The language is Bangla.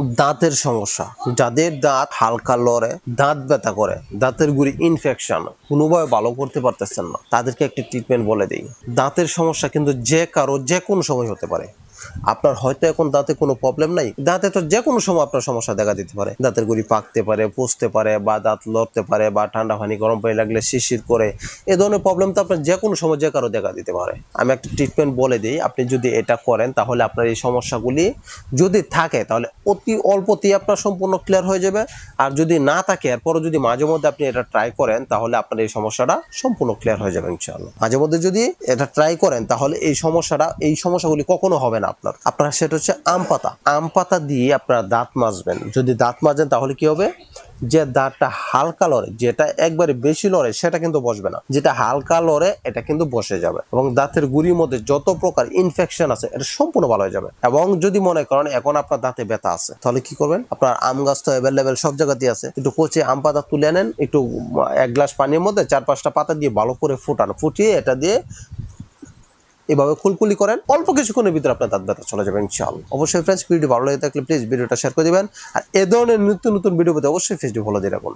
দাঁতের সমস্যা। যাদের দাঁত হালকা লড়ে, দাঁত ব্যথা করে, দাঁতের গুড়ি ইনফেকশন কোনোভাবে ভালো করতে পারতেছেন না, তাদেরকে একটি ট্রিটমেন্ট বলে দিই। দাঁতের সমস্যা কিন্তু যে কারও যে কোনো সময় হতে পারে। আপনার হয়তো এখন দাঁতে কোনো প্রবলেম নাই। দাঁতে তো যে কোনো সময় আপনার সমস্যা দেখা দিতে পারে। দাঁতের গুড়ি পাকতে পারে, পুষতে পারে বা দাঁত লড়তে পারে বা ঠান্ডা পানি, গরম পানি লাগলে শিশির করে, এ ধরনের প্রবলেম তো আপনার যে কোনো সময় যে কারও দেখা দিতে পারে। আমি একটা ট্রিটমেন্ট বলে দিই, আপনি যদি এটা করেন তাহলে আপনার এই সমস্যাগুলি যদি থাকে তাহলে অতি অল্পতেই আপনার সম্পূর্ণ ক্লিয়ার হয়ে যাবে। আর যদি না থাকে, এরপরও যদি মাঝে মধ্যে আপনি এটা ট্রাই করেন তাহলে আপনার এই সমস্যাটা সম্পূর্ণ ক্লিয়ার হয়ে যাবে ইনশাআল্লাহ। মাঝে মধ্যে যদি এটা ট্রাই করেন তাহলে এই সমস্যাটা, এই সমস্যাগুলি কখনো হবে না। আপনার। আপনার সেটা হচ্ছে আম পাতা। আম পাতা দিয়ে আপনারা দাঁত মাজবেন। যদি দাঁত মাজেন তাহলে কি হবে? যে দাঁতটা হালকা লড়ে, যেটা একবারে বেশি লড়ে, সেটা কিন্তু বসবে না। যেটা হালকা লড়ে, এটা কিন্তু বসে যাবে। এবং দাঁতের গুড়ির মধ্যে যত প্রকার ইনফেকশন আছে, এটা সম্পূর্ণ ভালো হয়ে যাবে। এবং যদি মনে করেন এখন আপনার দাঁতে ব্যথা আছে, তাহলে কি করবেন? আপনার আম গাছ তো অ্যাভেলেবেল সব জায়গাতেই আছে। একটু কচি আম পাতা তুলে নেন, একটু এক গ্লাস পানির মধ্যে চার পাঁচটা পাতা দিয়ে ভালো করে ফুটান। ফুটিয়ে এটা দিয়ে এভাবে খুলকুলি করেন। অল্প কিছুক্ষণের ভিতরে আপনার দাঁত ব্যথা চলে যাবে, ইনশাআল্লাহ। অবশ্যই ফ্রেন্ডস ভিডিও ভালো লাগে থাকলে প্লিজ ভিডিওটা শেয়ার করে দেবেন। আর এ ধরনের নতুন নতুন ভিডিও পেতে অবশ্যই ফেসবুক ফলো দিয়ে রাখুন।